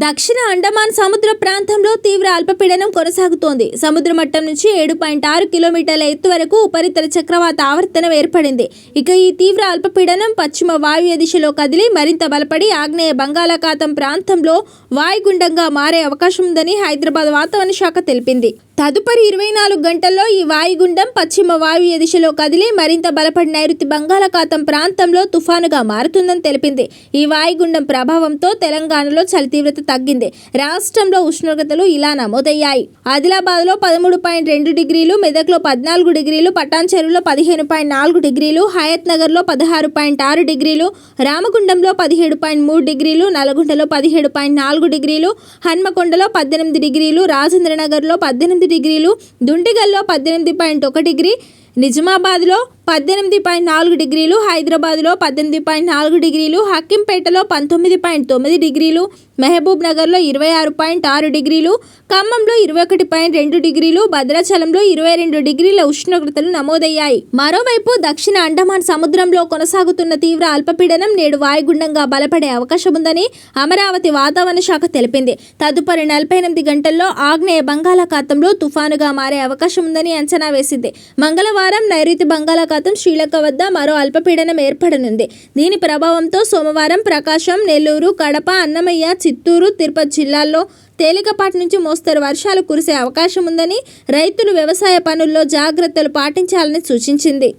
దక్షిణ అండమాన్ సముద్ర ప్రాంతంలో తీవ్ర అల్పపీడనం కొనసాగుతోంది. సముద్ర మట్టం నుంచి ఏడు పాయింట్ ఆరు కిలోమీటర్ల ఎత్తు వరకు ఉపరితల చక్రవాత ఆవర్తనం ఏర్పడింది. ఇక ఈ తీవ్ర అల్పపీడనం పశ్చిమ వాయువ్య దిశలో కదిలి మరింత బలపడి ఆగ్నేయ బంగాళాఖాతం ప్రాంతంలో వాయుగుండంగా మారే అవకాశం ఉందని హైదరాబాద్ వాతావరణ శాఖ తెలిపింది. తదుపరి ఇరవై నాలుగు గంటల్లో ఈ వాయుగుండం పశ్చిమ వాయువ్య దిశలో కదిలి మరింత బలపడి నైరుతి బంగాళాఖాతం ప్రాంతంలో తుఫానుగా మారుతుందని తెలిపింది. ఈ వాయుగుండం ప్రభావంతో తెలంగాణలో చలి తీవ్రత తగ్గింది. రాష్ట్రంలో ఉష్ణోగ్రతలు ఇలా నమోదయ్యాయి. ఆదిలాబాద్లో పదమూడు పాయింట్ రెండు డిగ్రీలు మెదక్లో పద్నాలుగు డిగ్రీలు పటాన్ చెరువులో పదిహేను పాయింట్ నాలుగు డిగ్రీలు హయత్ నగర్లో పదహారు పాయింట్ ఆరు డిగ్రీలు రామగుండంలో పదిహేడు పాయింట్ మూడు డిగ్రీలు నల్గొండలో పదిహేడు పాయింట్ నాలుగు డిగ్రీలు హన్మకొండలో పద్దెనిమిది డిగ్రీలు రాజేంద్రనగర్లో పద్దెనిమిది డిగ్రీలు దుండిగల్లో పద్దెనిమిది పాయింట్ ఒక డిగ్రీ నిజామాబాద్లో పద్దెనిమిది పాయింట్ నాలుగు డిగ్రీలు హైదరాబాద్లో పద్దెనిమిది పాయింట్ నాలుగు డిగ్రీలు హక్కింపేటలో పంతొమ్మిది పాయింట్ తొమ్మిది డిగ్రీలు మహబూబ్ నగర్లో ఇరవై ఆరు పాయింట్ ఆరు డిగ్రీలు ఖమ్మంలో ఇరవై ఒకటి పాయింట్ రెండు డిగ్రీలు భద్రాచలంలో ఇరవై రెండు డిగ్రీల ఉష్ణోగ్రతలు నమోదయ్యాయి. మరోవైపు దక్షిణ అండమాన్ సముద్రంలో కొనసాగుతున్న తీవ్ర అల్పపీడనం నేడు వాయుగుండంగా బలపడే అవకాశం ఉందని అమరావతి వాతావరణ శాఖ తెలిపింది. తదుపరి నలభై ఎనిమిది గంటల్లో ఆగ్నేయ బంగాళాఖాతంలో తుఫానుగా మారే అవకాశం ఉందని అంచనా వేసింది. మంగళవారం నైరుతి బంగాళాఖాతం శ్రీలంక వద్ద మరో అల్పపీడనం ఏర్పడనుంది. దీని ప్రభావంతో సోమవారం ప్రకాశం నెల్లూరు కడప అన్నమయ్య చిత్తూరు తిరుపతి జిల్లాల్లో తేలికపాటి నుంచి మోస్తరు వర్షాలు కురిసే అవకాశం ఉందని రైతులు వ్యవసాయ పనుల్లో జాగ్రత్తలు పాటించాలని సూచించింది.